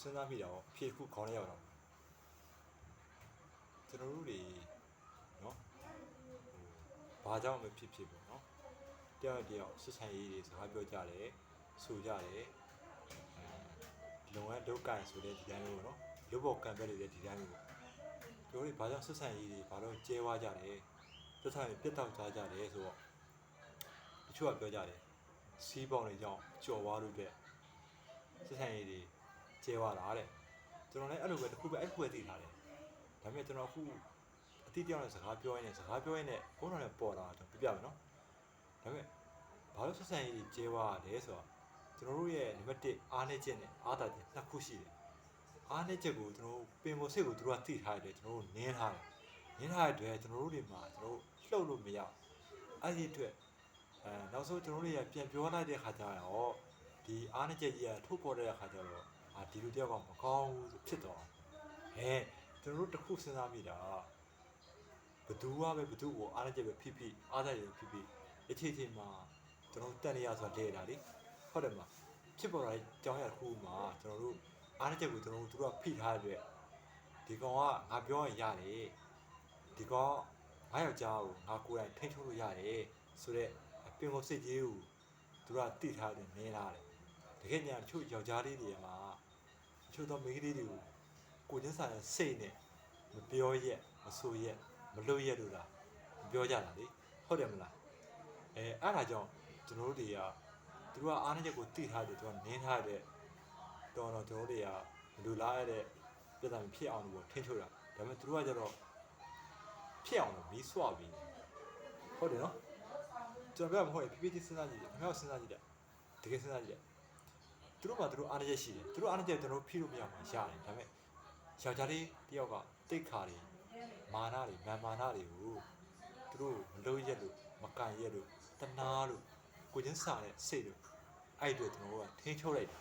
စဉ်းစားမိတာပေါ့ဖြေတစ်ခုခေါင်းထဲရောက်တော့ကျွန်တော်တို့တွေနော်ဟိုဘာကြောင့်မဖြစ်ဖြစ်ပေါ့နော်တယောက်တယောက်ဆက်ဆံရေးတွေစကားပြောကြတယ်ဆိုကြတယ်အဲလုံငန်းဒုက္ခဆိုတဲ့ဒီတိုင်းမျိုးပေါ့နော်ရုပ်ပေါ်ကံပဲနေတဲ့ဒီတိုင်းမျိုးပေါ့ကျွန်တော်တို့ဘာကြောင့်ဆက်ဆံရေးတွေဘာလို့ကျဲဝါကြတယ်ဆက်ဆံရေးပြတ်တောက်သွားကြတယ်ဆိုတော့တချို့ကပြောကြတယ်စီးပေါင်တွေကြောင့်ကြော်ဝါလို့အတွက်ဆက်ဆံရေးတွေ ကျဲသွားတာတဲ့ကျွန်တော်လည်းအဲ့လိုပဲတစ်ခုပဲအဲ့ခုပဲသိထားတယ်ဒါပေမဲ့ကျွန်တော်အခုအတိအကျနဲ့စကားပြောရင်းနဲ့စကားပြောရင်းနဲ့ဘုန်းတော်နဲ့ပေါ်လာတော့ပြပြမယ်နော်ဒါပေမဲ့ဘာလို့ဆက်ဆံရေးတွေကျဲသွားလဲဆိုတော့ကျွန်တော်တို့ရဲ့နံပါတ်1အားနည်းချက်နဲ့အားသာချက်နှစ်ခုရှိတယ်အားနည်းချက်ကိုကျွန်တော်တို့ပင်ပေါ်စိတ်ကိုတို့ကသိထားတယ်ကျွန်တော်တို့နင်းထားတယ်နင်းထားတဲ့အတွက်ကျွန်တော်တို့တွေမှာကျွန်တော်တို့လှုပ်လို့မရအဲ့ဒီအတွက်အဲနောက်ဆုံးကျွန်တော်တို့တွေကပြန်ပြောလိုက်တဲ့ခါကျတော့ဒီအားနည်းချက်ကြီးကထုတ်ပေါ်တဲ့အခါကျတော့ အာဒီလိုတယောက်ကမကောင်းဘူးဆိုဖြစ်သွားဟဲကျွန်တော်တို့တစ်ခုစဉ်းစားမိတာဘသူကပဲဘသူ့ကိုအားနည်းချက်ပဲဖြစ်ဖြစ်အားသာရဖြစ်ဖြစ်အချိန်ချင်းမှာကျွန်တော်တက်နေရဆိုတာတဲ့တာလေဟုတ်တယ်မလားဖြစ်ပေါ်လာတဲ့ကြောင်းရတစ်ခုမှာကျွန်တော်တို့အားနည်းချက်ကိုကျွန်တော်တို့သူတို့ကဖိထားတဲ့အတွက်ဒီကောင်ကငါပြောရင်ရတယ်ဒီကောင်ငါယောက်ျားကိုငါကိုယ်တိုင်ထိန်းချုပ်လို့ရတယ်ဆိုတော့ပင်ကိုစိတ်ကြီးကိုသူကတိထားတယ်နေလာတယ် တကယ်ညာတချို့ယောက်ျားလေးတွေမှာတချို့သောမိန်းကလေးတွေကိုကိုချင်းစာရဲ့စိတ်နဲ့မပြောရက်မဆိုရက်မလုပ်ရက်လို့လားမပြောကြတာလေဟုတ်တယ်မလားအဲအဲ့ဒါကြောင့်ကျွန်တော်တို့တွေကသူတို့ကအားနည်းချက်ကိုတိထားတယ်သူကနင်းထားတဲ့တော်တော်ကျွန်တော်တို့တွေကမလူလားရတဲ့ပြဿနာဖြစ်အောင်လို့ထင်းထုတ်တာဒါပေမဲ့သူတို့ကကျတော့ဖြစ်အောင်လို့မီးဆွပြီးဟုတ်တယ်နော်ကျွန်တော်ပြောမှာမဟုတ်ဘူး PPT စဉ်းစားကြည့်တယ်ခင်ဗျားစဉ်းစားကြည့်တယ်တကယ်စဉ်းစားကြည့်တယ် သူတို့မှသူတို့အားနည်းချက်ရှိတယ်သူတို့အားနည်းချက်ကျွန်တော်ဖိလို့မရမှာရတယ်ဒါပေမဲ့ယောက်ျားလေးတယောက်ကတိတ်ခါတွေမာနတွေမာမာနတွေကိုသူတို့မလုံးရက်လို့မကန်ရက်လို့တနာလို့ကိုချင်းစာတဲ့စိတ်လို့အဲ့အတွက်ကျွန်တော်တို့ကထင်းချုပ်လိုက်တာ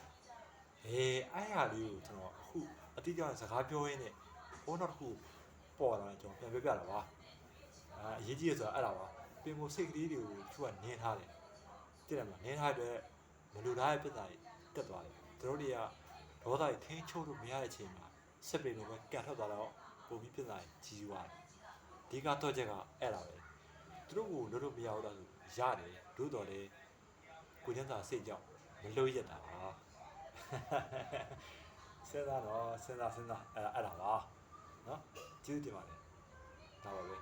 ဟေးအဲ့ဟာလေးကိုကျွန်တော်အခုအတိအကျစကားပြောရင်းနဲ့ဘုန်းတော်တစ်ခုပေါ်လာတယ်ကျွန်တော်ပြန်ပြောပြတာပါအာအရေးကြီးရဆိုတာအဲ့ဒါပါပင်ကိုစိတ်ကလေးတွေကိုသူကနင်းထားတယ်တိတယ်မလားနင်းထားတဲ့မလူလားရဲ့ပြဿနာတွေ တက်သွားတယ်သူတို့တွေကဒေါသတွေထင်းချုပ်လို့မရတဲ့အချိန်မှာစက်ပင်တွေပဲကန်ထွက်သွားတော့ပုံပြီးပြဿနာကြီးသွားတယ်ဒီကတော့ချက်ကအဲ့ဒါပဲသူတို့ကိုလို့လို့မရဘူးလားဆိုရတယ်တို့တော်လေကိုကျန်းစာစိတ်ကြောင့်မလို့ရတာစဉ်းစားတော့စဉ်းစားစဉ်းစားအဲ့ဒါအဲ့ဒါပါနော်ကျေးဇူးတင်ပါတယ်ဒါပါပဲ